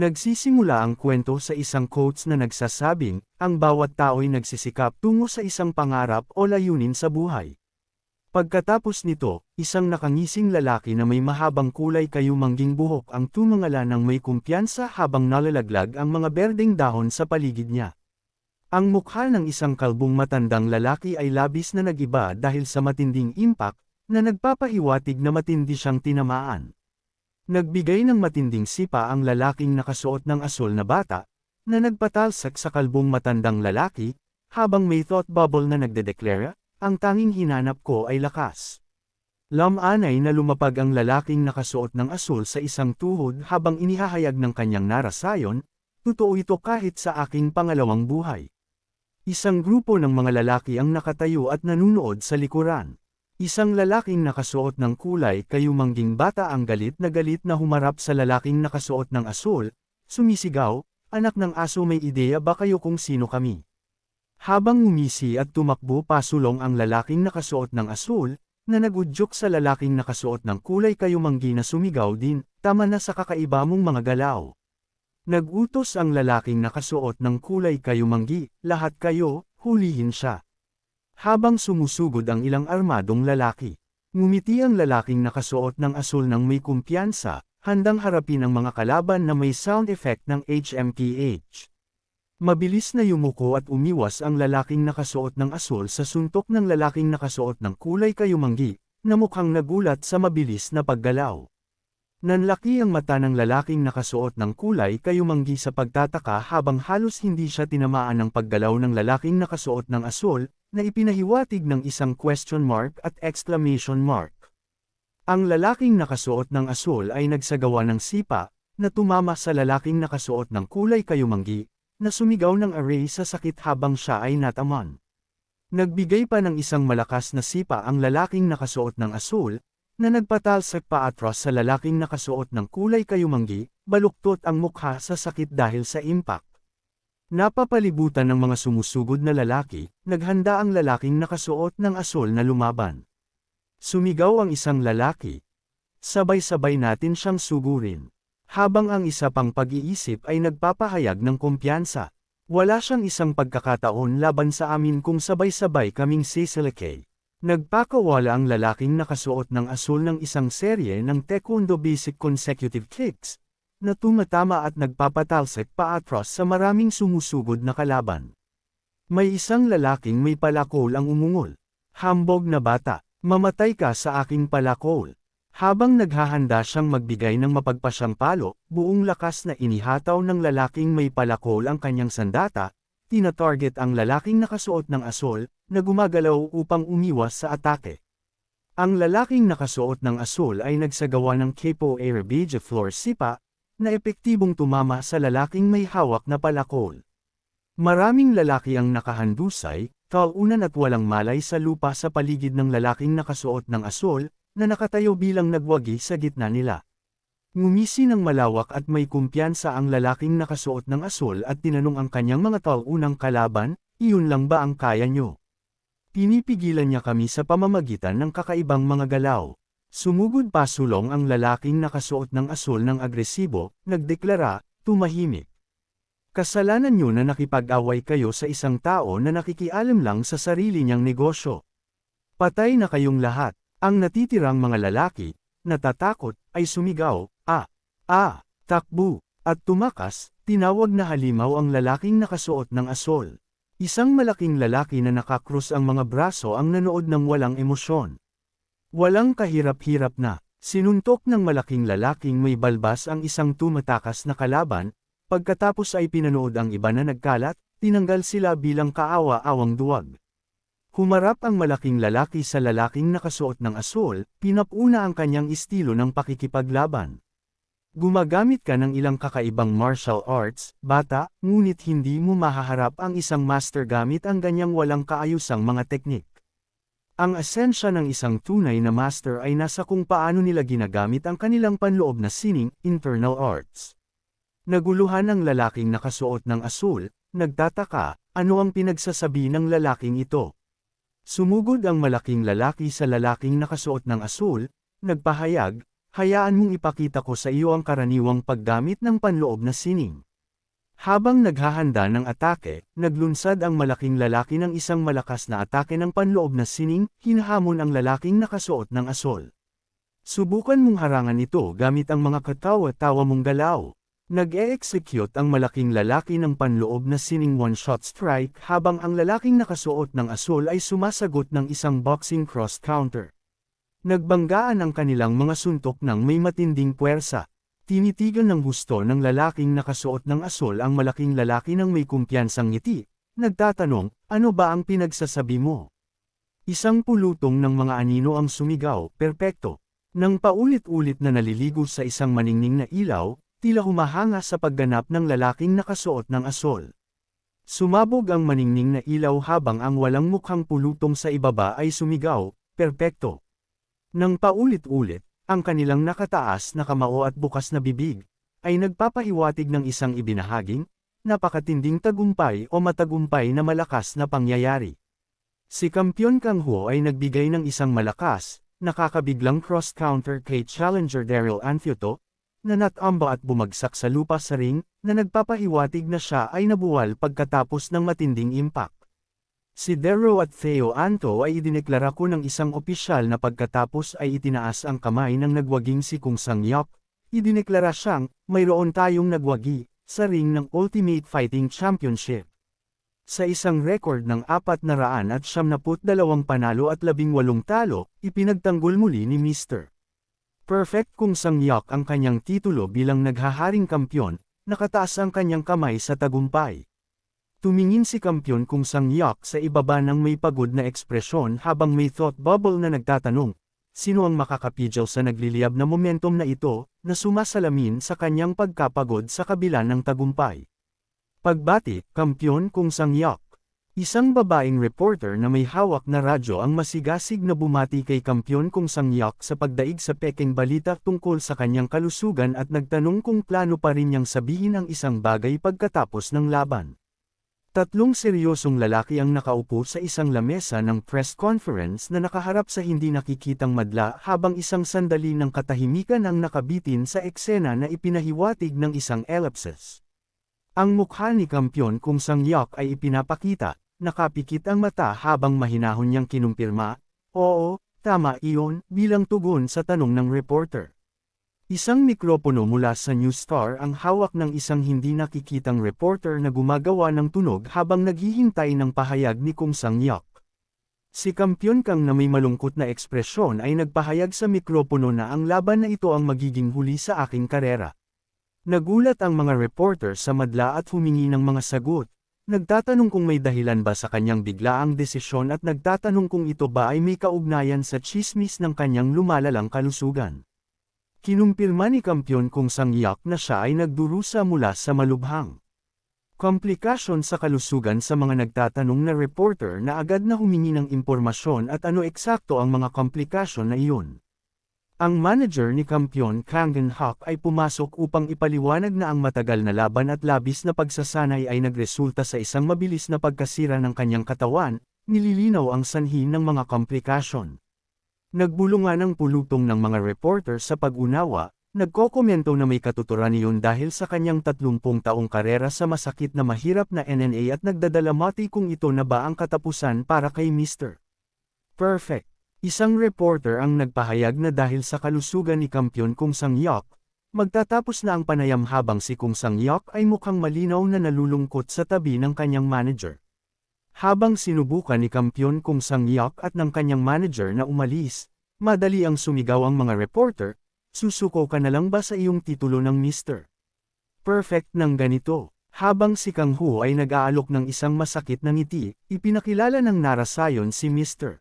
Nagsisimula ang kwento sa isang quotes na nagsasabing, ang bawat tao'y nagsisikap tungo sa isang pangarap o layunin sa buhay. Pagkatapos nito, isang nakangising lalaki na may mahabang kulay kayumangging buhok ang tumangala ng may kumpiyansa habang nalalaglag ang mga berdeng dahon sa paligid niya. Ang mukha ng isang kalbong matandang lalaki ay labis na nagiba dahil sa matinding impact, na nagpapahiwatig na matindi siyang tinamaan. Nagbigay ng matinding sipa ang lalaking nakasuot ng asul na bata, na nagpatalsak sa kalbong matandang lalaki, habang may thought bubble na nagdedeklara, ang tanging hinanap ko ay lakas. Lamanay na lumapag ang lalaking nakasuot ng asul sa isang tuhod habang inihahayag ng kanyang narasayon, totoo ito kahit sa aking pangalawang buhay. Isang grupo ng mga lalaki ang nakatayo at nanunood sa likuran. Isang lalaking nakasuot ng kulay kayumangging bata ang galit na galit na humarap sa lalaking nakasuot ng asul, sumisigaw, anak ng aso may ideya ba kayo kung sino kami? Habang umisi at tumakbo pasulong ang lalaking nakasuot ng asul, na nagudyok sa lalaking nakasuot ng kulay kayumanggi na sumigaw din, tama na sa kakaiba mong mga galaw. Nagutos ang lalaking nakasuot ng kulay kayumanggi, lahat kayo, hulihin siya. Habang sumusugod ang ilang armadong lalaki, ngumiti ang lalaking nakasuot ng asul ng may kumpiyansa, handang harapin ang mga kalaban na may sound effect ng HMPH. Mabilis na yumuko at umiwas ang lalaking nakasuot ng asul sa suntok ng lalaking nakasuot ng kulay kayumanggi, na mukhang nagulat sa mabilis na paggalaw. Nanlaki ang mata ng lalaking nakasuot ng kulay kayumanggi sa pagtataka habang halos hindi siya tinamaan ng paggalaw ng lalaking nakasuot ng asul, na ipinahiwatig ng isang question mark at exclamation mark. Ang lalaking nakasuot ng asul ay nagsagawa ng sipa, na tumama sa lalaking nakasuot ng kulay kayumanggi, na sumigaw ng array sa sakit habang siya ay nataman. Nagbigay pa ng isang malakas na sipa ang lalaking nakasuot ng asul, na nagpatalsak pa atras sa lalaking nakasuot ng kulay kayumanggi, baluktot ang mukha sa sakit dahil sa impact. Napapalibutan ng mga sumusugod na lalaki, naghanda ang lalaking nakasuot ng asul na lumaban. Sumigaw ang isang lalaki. Sabay-sabay natin siyang sugurin. Habang ang isa pang pag-iisip ay nagpapahayag ng kumpiyansa. Wala siyang isang pagkakataon laban sa amin kung sabay-sabay kaming sisilakay. Nagpakawala ang lalaking nakasuot ng asul ng isang serye ng Taekwondo Basic Consecutive Kicks, na tumatama at nagpapatalsik paatras sa maraming sumusugod na kalaban. May isang lalaking may palakol ang umungol. Hambog na bata, mamatay ka sa aking palakol. Habang naghahanda siyang magbigay ng mapagpasyang palo, buong lakas na inihataw ng lalaking may palakol ang kanyang sandata, tinatarget ang lalaking nakasuot ng asol, na gumagalaw upang umiwas sa atake. Ang lalaking nakasuot ng asol ay nagsagawa ng Capo Air Beige Floor Sipa, na epektibong tumama sa lalaking may hawak na palakol. Maraming lalaki ang nakahandusay, talunan at walang malay sa lupa sa paligid ng lalaking nakasuot ng asol, na nakatayo bilang nagwagi sa gitna nila. Ngumisi ng malawak at may kumpiyansa ang lalaking nakasuot ng asol at tinanong ang kanyang mga taunang kalaban, iyon lang ba ang kaya nyo? Pinipigilan niya kami sa pamamagitan ng kakaibang mga galaw. Sumugod pa sulong ang lalaking nakasuot ng asul ng agresibo, nagdeklara, tumahimik. Kasalanan nyo na nakipag-away kayo sa isang tao na nakikialam lang sa sarili niyang negosyo. Patay na kayong lahat. Ang natitirang mga lalaki, natatakot, ay sumigaw, ah, ah, takbu, at tumakas, tinawag na halimaw ang lalaking nakasuot ng asol. Isang malaking lalaki na nakakrus ang mga braso ang nanood ng walang emosyon. Walang kahirap-hirap na, sinuntok ng malaking lalaking may balbas ang isang tumatakas na kalaban, pagkatapos ay pinanood ang iba na nagkalat, tinanggal sila bilang kaawa-awang duwag. Humarap ang malaking lalaki sa lalaking nakasuot ng asul, pinapuna ang kanyang estilo ng pakikipaglaban. Gumagamit ka ng ilang kakaibang martial arts, bata, ngunit hindi mo mahaharap ang isang master gamit ang ganyang walang kaayusang mga teknik. Ang asensya ng isang tunay na master ay nasa kung paano nila ginagamit ang kanilang panloob na sining, internal arts. Naguluhan ang lalaking nakasuot ng asul, nagtataka, ano ang pinagsasabi ng lalaking ito? Sumugod ang malaking lalaki sa lalaking nakasuot ng asul, nagpahayag, hayaan mong ipakita ko sa iyo ang karaniwang paggamit ng panloob na sining. Habang naghahanda ng atake, naglunsad ang malaking lalaki ng isang malakas na atake ng panloob na sining, hinahamon ang lalaking nakasuot ng asol. Subukan mong harangan ito gamit ang mga katawa-tawa mong galaw. Nag-e-execute ang malaking lalaki ng panloob na sining one-shot strike habang ang lalaking nakasuot ng asol ay sumasagot ng isang boxing cross-counter. Nagbanggaan ang kanilang mga suntok ng may matinding puwersa. Tinitigan ng gusto ng lalaking nakasuot ng asol ang malaking lalaki ng may kumpiyansang ngiti. Nagtatanong, ano ba ang pinagsasabi mo? Isang pulutong ng mga anino ang sumigaw, perpekto. Nang paulit-ulit na naliligo sa isang maningning na ilaw, tila humahanga sa pagganap ng lalaking nakasuot ng asol. Sumabog ang maningning na ilaw habang ang walang mukhang pulutong sa ibaba ay sumigaw, perpekto. Nang paulit-ulit, ang kanilang nakataas na kamao at bukas na bibig, ay nagpapahiwatig ng isang ibinahaging, napakatinding tagumpay o matagumpay na malakas na pangyayari. Si Kampiyon Kang Ho ay nagbigay ng isang malakas, nakakabiglang cross-counter kay challenger Daryl Anfioto, na natamba at bumagsak sa lupa sa ring, na nagpapahiwatig na siya ay nabuwal pagkatapos ng matinding impact. Si Dero at Theo Anto ay idineklara ko ng isang opisyal na pagkatapos ay itinaas ang kamay ng nagwaging si Kung Sang Yok, idineklara siyang, mayroon tayong nagwagi, sa ring ng Ultimate Fighting Championship. Sa isang record ng 400 at 72 panalo at 18 talo, ipinagtanggol muli ni Mr. Perfect kung sangyak ang kanyang titulo bilang naghaharing kampyon, nakataas ang kanyang kamay sa tagumpay. Tumingin si kampyon kung sangyak sa ibaba ng may pagod na ekspresyon habang may thought bubble na nagtatanong, sino ang makakapidyaw sa nagliliyab na momentum na ito, na sumasalamin sa kanyang pagkapagod sa kabila ng tagumpay. Pagbati, kampyon kung sangyak. Isang babaeng reporter na may hawak na radyo ang masigasig na bumati kay Kampyon Kung Sangyak sa pagdaig sa Peking balita tungkol sa kanyang kalusugan at nagtanong kung plano pa rin niyang sabihin ang isang bagay pagkatapos ng laban. Tatlong seryosong lalaki ang nakaupo sa isang lamesa ng press conference na nakaharap sa hindi nakikitang madla habang isang sandali ng katahimikan ang nakabitin sa eksena na ipinahiwatig ng isang ellipsis. Ang mukha ni Kampyon Kung Sangyak ay ipinapakita, nakapikit ang mata habang mahinahon niyang kinumpirma, Oo, tama iyon, bilang tugon sa tanong ng reporter. Isang mikropono mula sa News Star ang hawak ng isang hindi nakikitang reporter na gumagawa ng tunog habang naghihintay ng pahayag ni Kung Sangyak. Si Kampyon Kang na may malungkot na ekspresyon ay nagpahayag sa mikropono na ang laban na ito ang magiging huli sa aking karera. Nagulat ang mga reporter sa madla at humingi ng mga sagot, Nagtatanong kung may dahilan ba sa kanyang biglaang desisyon at nagtatanong kung ito ba ay may kaugnayan sa chismis ng kanyang lumalalang kalusugan. Kinumpirma ni Kampyon kung sangyak na siya ay nagdurusa mula sa malubhang. Komplikasyon sa kalusugan sa mga nagtatanong na reporter na agad na humingi ng impormasyon at ano eksakto ang mga komplikasyon na iyon. Ang manager ni Kampyon Kangen Hawk ay pumasok upang ipaliwanag na ang matagal na laban at labis na pagsasanay ay nagresulta sa isang mabilis na pagkasira ng kanyang katawan, nililinaw ang sanhi ng mga komplikasyon. Nagbulungan ang pulutong ng mga reporter sa pag-unawa, nagkokomento na may katuturan iyon dahil sa kanyang 30 taong karera sa masakit na mahirap na NNA at nagdadalamati kung ito na ba ang katapusan para kay Mr. Perfect. Isang reporter ang nagpahayag na dahil sa kalusugan ni Kampyon Kung Sang-yok, magtatapos na ang panayam habang si Kung Sang-yok ay mukhang malinaw na nalulungkot sa tabi ng kanyang manager. Habang sinubukan ni Kampyon Kung Sang-yok at ng kanyang manager na umalis, madali ang sumigaw ang mga reporter, susuko ka na lang ba sa iyong titulo ng Mr. Perfect ng ganito. Habang si Kang Hu ay nag-aalok ng isang masakit na ngiti, ipinakilala ng narasayon si Mr.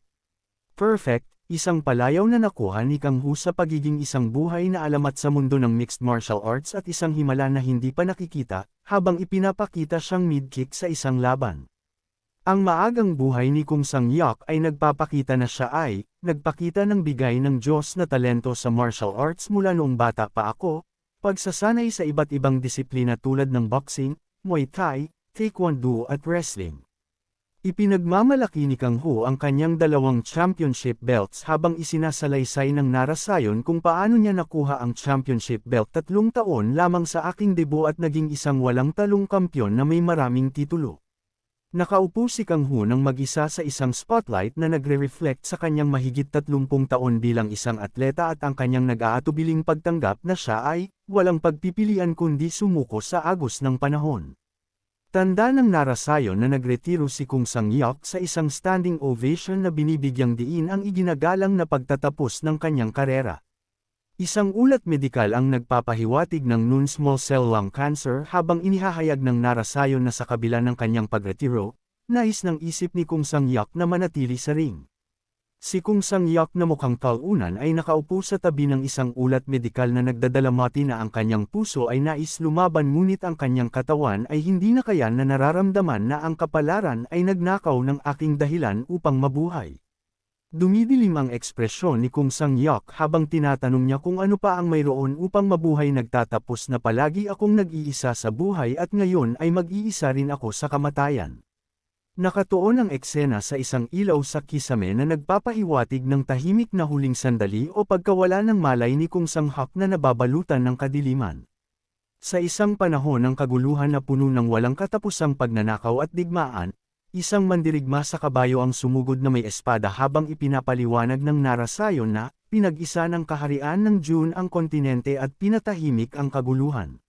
Perfect, isang palayaw na nakuha ni Kang Hu sa pagiging isang buhay na alamat sa mundo ng mixed martial arts at isang himala na hindi pa nakikita, habang ipinapakita siyang mid-kick sa isang laban. Ang maagang buhay ni Kung Sang Yak ay nagpapakita na siya ay, nagpakita ng bigay ng Diyos na talento sa martial arts mula noong bata pa ako, pagsasanay sa iba't ibang disiplina tulad ng boxing, Muay Thai, Taekwondo at wrestling. Ipinagmamalaki ni Kang Ho ang kanyang dalawang championship belts habang isinasalaysay ng narasayon kung paano niya nakuha ang championship belt tatlong taon lamang sa aking debut at naging isang walang talong kampyon na may maraming titulo. Nakaupo si Kang Ho ng mag-isa sa isang spotlight na nagre-reflect sa kanyang mahigit 30 taon bilang isang atleta at ang kanyang nag-aatubiling pagtanggap na siya ay, walang pagpipilian kundi sumuko sa agos ng panahon. Tanda ng narasayon na nagretiro si Kung Sang Yok sa isang standing ovation na binibigyang diin ang iginagalang na pagtatapos ng kanyang karera. Isang ulat medikal ang nagpapahiwatig ng non-small cell lung cancer habang inihahayag ng narasayon na sa kabila ng kanyang pagretiro, nais ng isip ni Kung Sang Yok na manatili sa ring. Si Kung Sang Yok na mukhang talunan ay nakaupo sa tabi ng isang ulat medikal na nagdadalamati na ang kanyang puso ay nais lumaban ngunit ang kanyang katawan ay hindi na kaya na nararamdaman na ang kapalaran ay nagnakaw ng aking dahilan upang mabuhay. Dumidilim ang ekspresyon ni Kung Sang Yok habang tinatanong niya kung ano pa ang mayroon upang mabuhay nagtatapos na palagi akong nag-iisa sa buhay at ngayon ay mag-iisa rin ako sa kamatayan. Nakatuon ang eksena sa isang ilaw sa kisame na nagpapahiwatig ng tahimik na huling sandali o pagkawala ng malay ni Kung Sanghak na nababalutan ng kadiliman. Sa isang panahon ng kaguluhan na puno ng walang katapusang pagnanakaw at digmaan, isang mandirigma sa kabayo ang sumugod na may espada habang ipinapaliwanag ng narasayon na, pinag-isa ng kaharian ng June ang kontinente at pinatahimik ang kaguluhan.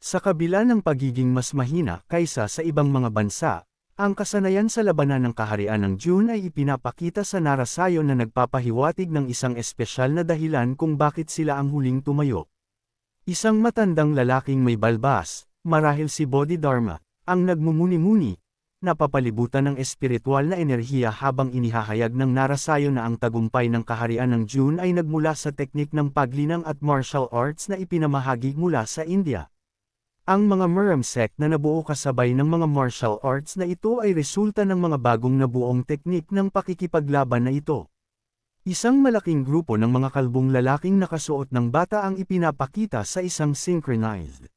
Sa kabila ng pagiging mas mahina kaysa sa ibang mga bansa, ang kasanayan sa labanan ng kaharian ng June ay ipinapakita sa narasayon na nagpapahiwatig ng isang espesyal na dahilan kung bakit sila ang huling tumayo. Isang matandang lalaking may balbas, marahil si Bodhidharma, ang nagmumuni-muni, napapalibutan ng espiritual na enerhiya habang inihahayag ng narasayon na ang tagumpay ng kaharian ng June ay nagmula sa teknik ng paglinang at martial arts na ipinamahagi mula sa India. Ang mga Muram sect na nabuo kasabay ng mga martial arts na ito ay resulta ng mga bagong nabuong teknik ng pakikipaglaban na ito. Isang malaking grupo ng mga kalbong lalaking nakasuot ng bata ang ipinapakita sa isang synchronized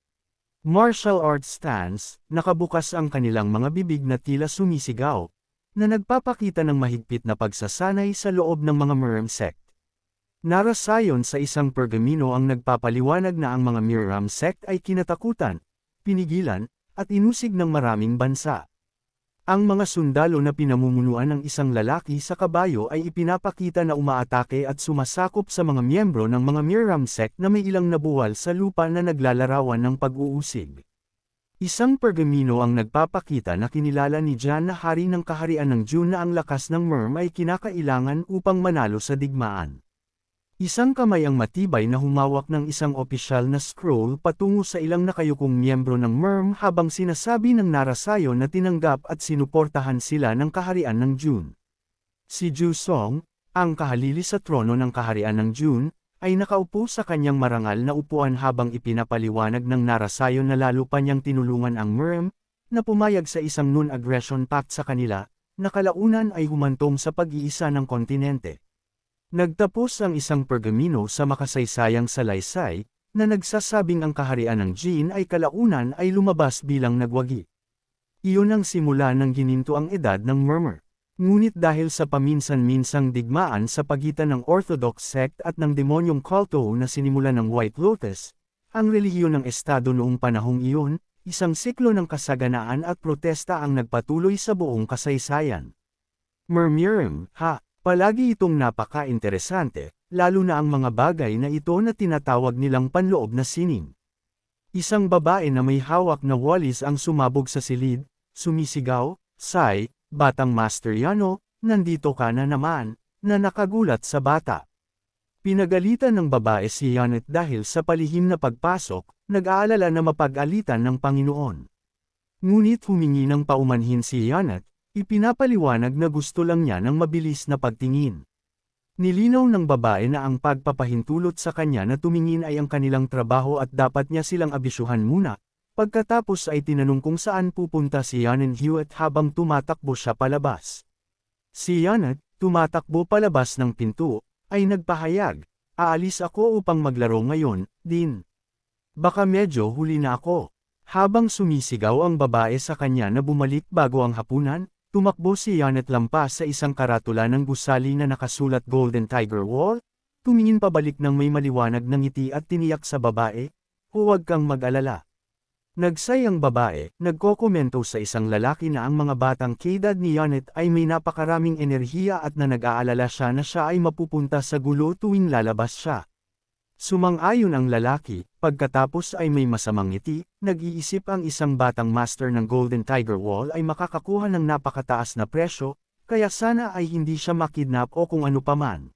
martial arts stance, nakabukas ang kanilang mga bibig na tila sumisigaw, na nagpapakita ng mahigpit na pagsasanay sa loob ng mga Muram sect. Narasayon sa isang pergamino ang nagpapaliwanag na ang mga Miram sect ay kinatakutan, pinigilan, at inusig ng maraming bansa. Ang mga sundalo na pinamumunuan ng isang lalaki sa kabayo ay ipinapakita na umaatake at sumasakop sa mga miyembro ng mga Miram na may ilang nabuwal sa lupa na naglalarawan ng pag-uusig. Isang pergamino ang nagpapakita na kinilala ni Jan na hari ng kaharian ng June na ang lakas ng Merm ay kinakailangan upang manalo sa digmaan. Isang kamay ang matibay na humawak ng isang opisyal na scroll patungo sa ilang nakayukong miyembro ng MERM habang sinasabi ng narasayo na tinanggap at sinuportahan sila ng kaharian ng June. Si Ju Song, ang kahalili sa trono ng kaharian ng June, ay nakaupo sa kanyang marangal na upuan habang ipinapaliwanag ng narasayo na lalo pa niyang tinulungan ang MERM, na pumayag sa isang non-aggression pact sa kanila, na kalaunan ay humantong sa pag-iisa ng kontinente. Nagtapos ang isang pergamino sa makasaysayang salaysay, na nagsasabing ang kaharian ng Jin ay kalaunan ay lumabas bilang nagwagi. Iyon ang simula ng gininto ang edad ng murmur. Ngunit dahil sa paminsan-minsang digmaan sa pagitan ng Orthodox sect at ng demonyong kulto na sinimula ng White Lotus, ang relihiyon ng Estado noong panahong iyon, isang siklo ng kasaganaan at protesta ang nagpatuloy sa buong kasaysayan. Murmurum, ha, Palagi itong napaka-interesante, lalo na ang mga bagay na ito na tinatawag nilang panloob na sining. Isang babae na may hawak na walis ang sumabog sa silid, sumisigaw, Say, batang Master Yano, nandito ka na naman, na nakagulat sa bata. Pinagalitan ng babae si Janet dahil sa palihim na pagpasok, nag-aalala na mapag-alitan ng Panginoon. Ngunit humingi ng paumanhin si Janet, Ipinapaliwanag na gusto lang niya ng mabilis na pagtingin. Nilinaw ng babae na ang pagpapahintulot sa kanya na tumingin ay ang kanilang trabaho at dapat niya silang abisyuhan muna. Pagkatapos ay tinanong kung saan pupunta si Yanan Hewitt habang tumatakbo siya palabas. Si Yanet, tumatakbo palabas ng pinto, ay nagpahayag, aalis ako upang maglaro ngayon, din. Baka medyo huli na ako. Habang sumisigaw ang babae sa kanya na bumalik bago ang hapunan, Tumakbo si Janet lampas sa isang karatula ng gusali na nakasulat Golden Tiger Wall, tumingin pabalik ng may maliwanag na ngiti at tiniyak sa babae, huwag kang mag-alala. Nagsay ang babae, nagkokomento sa isang lalaki na ang mga batang kedad ni Janet ay may napakaraming enerhiya at na nag-aalala siya na siya ay mapupunta sa gulo tuwing lalabas siya. Sumang-ayon ang lalaki, pagkatapos ay may masamang ngiti, nag-iisip ang isang batang master ng Golden Tiger Wall ay makakakuha ng napakataas na presyo, kaya sana ay hindi siya makidnap o kung ano paman.